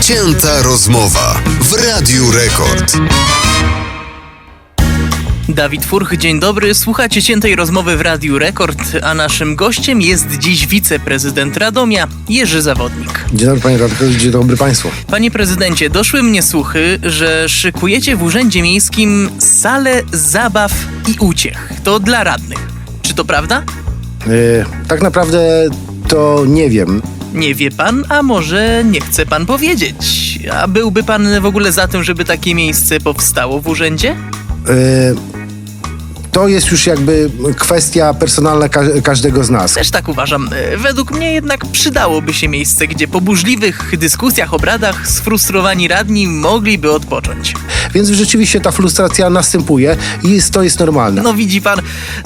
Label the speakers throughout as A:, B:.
A: Cięta rozmowa w Radiu Rekord.
B: Dawid Furch, dzień dobry. Słuchacie ciętej rozmowy w Radiu Rekord, a naszym gościem jest dziś wiceprezydent Radomia, Jerzy Zawodnik.
C: Dzień dobry panie redaktorze, dzień dobry państwu.
B: Panie prezydencie, doszły mnie słuchy, że szykujecie w Urzędzie Miejskim salę zabaw i uciech. To dla radnych. Czy to prawda?
C: Yy, tak naprawdę to nie wiem.
B: Nie wie pan, a może nie chce pan powiedzieć. A byłby pan w ogóle za tym, żeby takie miejsce powstało w urzędzie?
C: Yy, to jest już jakby kwestia personalna ka każdego z nas.
B: Też tak uważam. E, Według mnie jednak przydałoby się miejsce, gdzie po burzliwych dyskusjach, obradach sfrustrowani radni mogliby odpocząć.
C: Więc rzeczywiście ta frustracja następuje i jest, to jest normalne.
B: No widzi pan,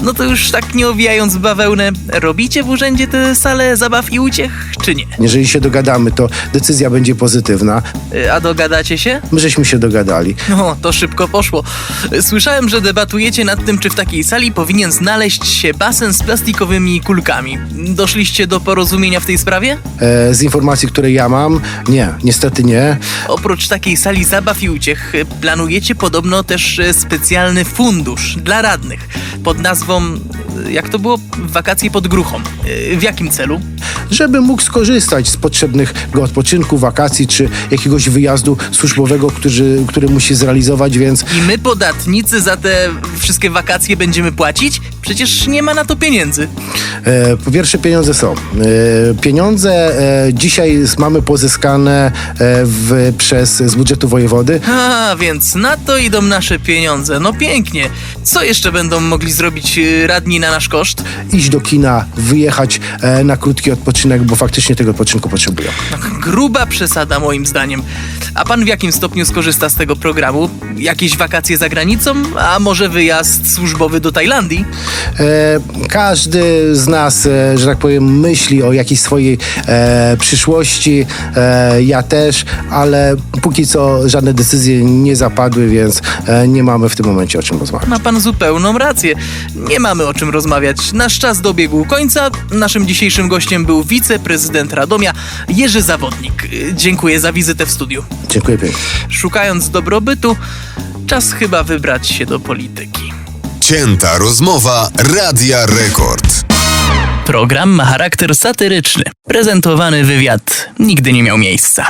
B: no to już tak nie owijając bawełnę, robicie w urzędzie tę salę zabaw i uciech, czy nie?
C: Jeżeli się dogadamy, to decyzja będzie pozytywna.
B: E, A dogadacie się?
C: My żeśmy się dogadali.
B: No, to szybko poszło. E, Słyszałem, że debatujecie nad tym, czy w takiej sali powinien znaleźć się basen z plastikowymi kulkami. Doszliście do porozumienia w tej sprawie?
C: E, z informacji, które ja mam, nie, niestety nie.
B: Oprócz takiej sali zabaw i uciech, y, planujecie podobno też y, specjalny fundusz dla radnych pod nazwą, y, jak to było, wakacje pod gruchą. W jakim celu?
C: Żeby mógł skorzystać z potrzebnego odpoczynku, wakacji czy jakiegoś wyjazdu służbowego, który, który musi zrealizować, więc
B: I my, podatnicy, za te wszystkie wakacje będziemy płacić? Przecież nie ma na to pieniędzy.
C: E, Po pierwsze, pieniądze są. E, Pieniądze e, dzisiaj mamy pozyskane e, w, przez z budżetu wojewody.
B: A, więc na to idą nasze pieniądze. No pięknie. Co jeszcze będą mogli zrobić y, radni na nasz koszt?
C: Iść do kina, wyjechać e, na krótki odpoczynek, bo faktycznie tego odpoczynku potrzebują.
B: Gruba przesada moim zdaniem. A pan w jakim stopniu skorzysta z tego programu? Jakieś wakacje za granicą? A może wyjazd służbowy do Tajlandii?
C: E, Każdy z nas, e, że tak powiem, myśli o jakiejś swojej e, przyszłości. E, Ja też, ale póki co żadne decyzje nie zapadły, więc e, nie mamy w tym momencie o czym rozmawiać.
B: Ma pan zupełną rację. Nie mamy o czym rozmawiać. Nasz czas dobiegł końca. Naszym dzisiejszym gościem był wiceprezydent Radomia Jerzy Zawodnik. Y, Dziękuję za wizytę w studiu.
C: Dziękuję pięknie.
B: Szukając dobrobytu, czas chyba wybrać się do polityki.
A: Cięta rozmowa Radia Rekord.
B: Program ma charakter satyryczny. Prezentowany wywiad nigdy nie miał miejsca.